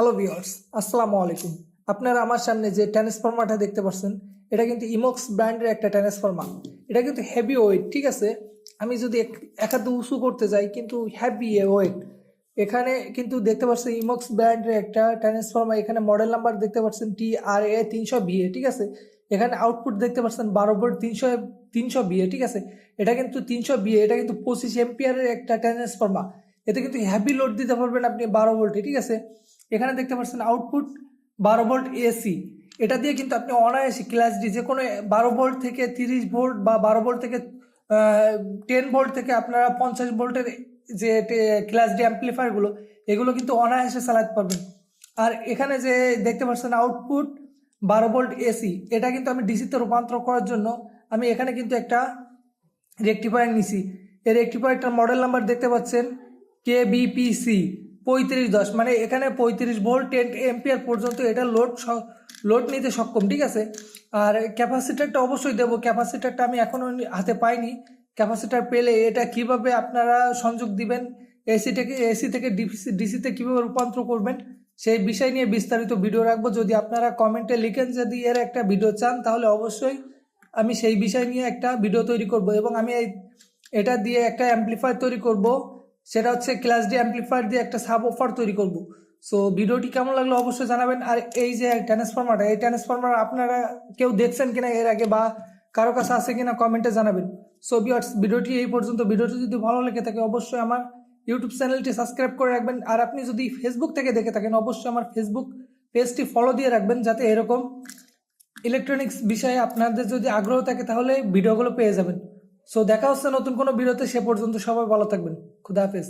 Hello viewers আসসালামু আলাইকুম। আপনারা আমার সামনে যে ট্রান্সফর্মারটা দেখতে পাচ্ছেন, এটা কিন্তু ইমক্স ব্র্যান্ডের একটা ট্রান্সফর্মার এটা কিন্তু হেভি ওয়েট ঠিক আছে? আমি যদি এক- হাতে উঁচু করতে যাই, কিন্তু হেভি ওয়েট এখানে কিন্তু দেখতে পাচ্ছেন ইমক্স ব্র্যান্ডের একটা ট্রান্সফর্মার এখানে মডেল নাম্বার দেখতে পাচ্ছেন টি আর এ তিনশো বিএ ঠিক আছে? এখানে আউটপুট দেখতে পাচ্ছেন বারো ভোল্ট তিনশো তিনশো বিএ ঠিক আছে? এটা কিন্তু তিনশো বিএ এটা কিন্তু পঁচিশ এম্পিয়ারের একটা ট্রান্সফর্মার এতে কিন্তু হ্যাভি লোড দিতে পারবেন আপনি বারো ভোল্টে ঠিক আছে? এখানে দেখতে পাচ্ছেন আউটপুট বারো ভোল্ট এসি এটা দিয়ে কিন্তু আপনি অনায়াসে ক্লাস ডি যে কোনো বারো ভোল্ট থেকে তিরিশ ভোল্ট বা বারো ভোল্ট থেকে টেন ভোল্ট থেকে আপনারা পঞ্চাশ ভোল্টের যে ক্লাস ডি অ্যাম্পলিফায়ারগুলো এগুলো কিন্তু অনায়াসে চালাতে পারবেন। আর এখানে যে দেখতে পাচ্ছেন আউটপুট বারো ভোল্ট এসি এটা কিন্তু আমি ডিসিতে রূপান্তর করার জন্য আমি এখানে কিন্তু একটা রেক্টিফায়ার নিছি। এই রেক্টিফায়ারটার মডেল নাম্বার দেখতে পাচ্ছেন কে বিপিসি পঁয়ত্রিশ দশ মানে এখানে পঁয়ত্রিশ ভোল্ট টেন এম্পিয়ার পর্যন্ত এটা লোড লোড নিতে সক্ষম, ঠিক আছে? আর ক্যাপাসিটারটা অবশ্যই দেবো। ক্যাপাসিটারটা আমি এখনও হাতে পাইনি। ক্যাপাসিটার পেলে এটা কীভাবে আপনারা সংযোগ দিবেন? এসি থেকে এসি থেকে ডিসি ডিসিতে কীভাবে রূপান্তর করবেন? সেই বিষয় নিয়ে বিস্তারিত ভিডিও রাখব। যদি আপনারা কমেন্টে লিখেন যদি এর একটা ভিডিও চান, তাহলে অবশ্যই আমি সেই বিষয় নিয়ে একটা ভিডিও তৈরি করব। এবং আমি এই, এটা দিয়ে একটা অ্যাম্পলিফায়ার তৈরি করব। সেটা হচ্ছে ক্লাস ডি অ্যাম্পলিফায়ার দিয়ে একটা সাব অফার তৈরি করব। সো ভিডিওটি কেমন লাগল অবশ্যই জানাবেন। আর এই যে ট্রান্সফর্মারটা এই ট্রান্সফর্মার আপনারা কেউ দেখছেন কিনা এর আগে বা কারও কাছে আছে কিনা কমেন্টে জানাবেন। সো ভিউয়ার্স ভিডিওটি এই পর্যন্ত। ভিডিওটি যদি ভালো লেগে থাকে, অবশ্যই আমার ইউটিউব চ্যানেলটি সাবস্ক্রাইব করে রাখবেন। আর আপনি যদি ফেসবুক থেকে দেখে থাকেন, অবশ্যই আমার ফেসবুক পেজটি ফলো দিয়ে রাখবেন, যাতে এরকম ইলেকট্রনিক্স বিষয়ে আপনাদের যদি আগ্রহ থাকে, তাহলে ভিডিওগুলো পেয়ে যাবেন। সো দেখা হচ্ছে নতুন কোনো ভিডিওতে সে পর্যন্ত সবাই ভালো থাকবেন। খুদা হাফেজ।